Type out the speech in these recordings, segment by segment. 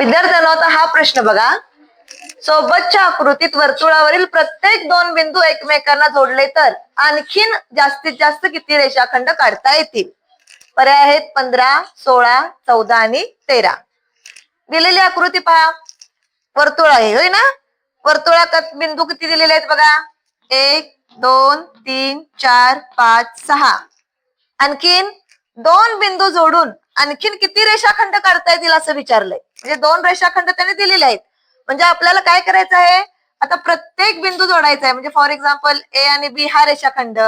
विद्यार्थ्यांनो आता हा प्रश्न बघा. सोबतच्या आकृतीत वर्तुळावरील प्रत्येक दोन बिंदू एकमेकांना जोडले तर आणखीन जास्तीत जास्त किती रेषाखंड काढता येतील? पर्याय आहेत पंधरा सोळा चौदा आणि तेरा. दिलेली आकृती पहा. वर्तुळ आहे होय ना? वर्तुळात बिंदू किती दिलेले आहेत बघा? एक दोन तीन चार पाच सहा. आणखीन दोन बिंदू जोडून आणखीन किती रेषाखंड काढता येतील असं विचारलंय. म्हणजे दोन रेषाखंड त्याने दिलेले आहेत. म्हणजे आपल्याला काय करायचं आहे? आता प्रत्येक बिंदू जोडायचा आहे. म्हणजे फॉर एक्झाम्पल ए आणि बी हा रेषाखंड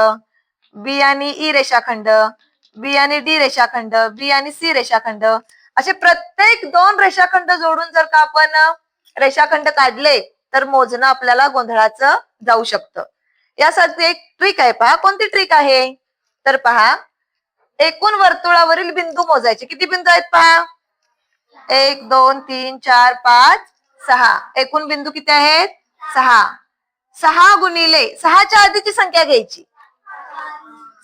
बी आणि ई रेषाखंड बी आणि डी रेषाखंड बी आणि सी रेषाखंड. असे प्रत्येक दोन रेषाखंड जोडून जर का आपण रेषाखंड काढले तर मोजणं आपल्याला गोंधळाचं जाऊ शकतं. यासाठी एक ट्रिक आहे. पहा कोणती ट्रिक आहे? तर पहा एकूण वर्तुळावरील बिंदू मोजायचे. किती बिंदू आहेत पहा? एक दोन तीन चार पाच सहा. एकूण बिंदू किती आहेत? सहा. सहा गुणिले सहाच्या आधीची संख्या घ्यायची.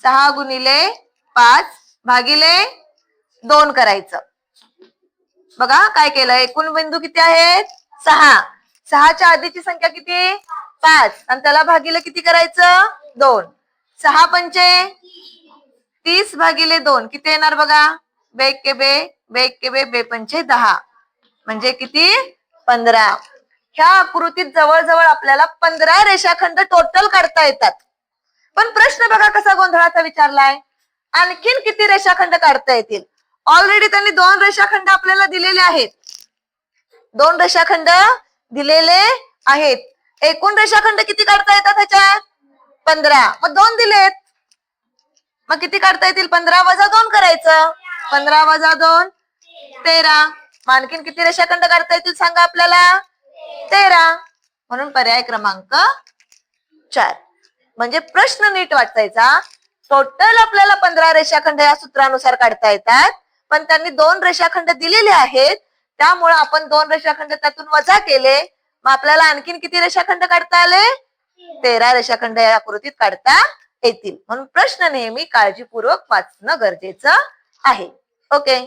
सहा गुणिले पाच भागिले दोन करायचं. बघा काय केलं एकूण बिंदू किती आहेत? सहा. सहाच्या आधीची संख्या किती? पाच. आणि त्याला भागिले किती करायचं? दोन. सहा पंचे? तीस भागिले दोन किती येणार बघा? बेके बे बेग के बे बे पंचे दहा. म्हणजे किती? पंधरा. ह्या आकृतीत जवळजवळ आपल्याला पंधरा रेषाखंड टोटल काढता येतात. पण प्रश्न बघा कसा गोंधळाचा विचारलाय. आणखीन किती रेषाखंड काढता येतील? ऑलरेडी त्यांनी दोन रेषाखंड आपल्याला दिलेले आहेत. दोन रेषाखंड दिलेले आहेत. एकूण रेषाखंड किती काढता येतात ह्याच्यात? पंधरा. मग दोन दिलेत. मग किती काढता येतील? पंधरा वजा दोन करायचं. पंधरा वजा दोन तेरा. मग आणखीन किती रेषाखंड काढता येतील सांगा आपल्याला? तेरा. म्हणून पर्याय क्रमांक चार. म्हणजे प्रश्न नीट वाचायचा. टोटल आपल्याला पंधरा रेषाखंड या सूत्रानुसार काढता येतात. पण त्यांनी दोन रेषाखंड दिलेले आहेत. त्यामुळे आपण दोन रेषाखंड त्यातून वजा केले. मग आपल्याला आणखीन किती रेषाखंड काढता आले? तेरा रेषाखंड या आकृतीत काढता येतील. म्हणून प्रश्न नेहमी काळजीपूर्वक वाचणं गरजेचं आहे. ओके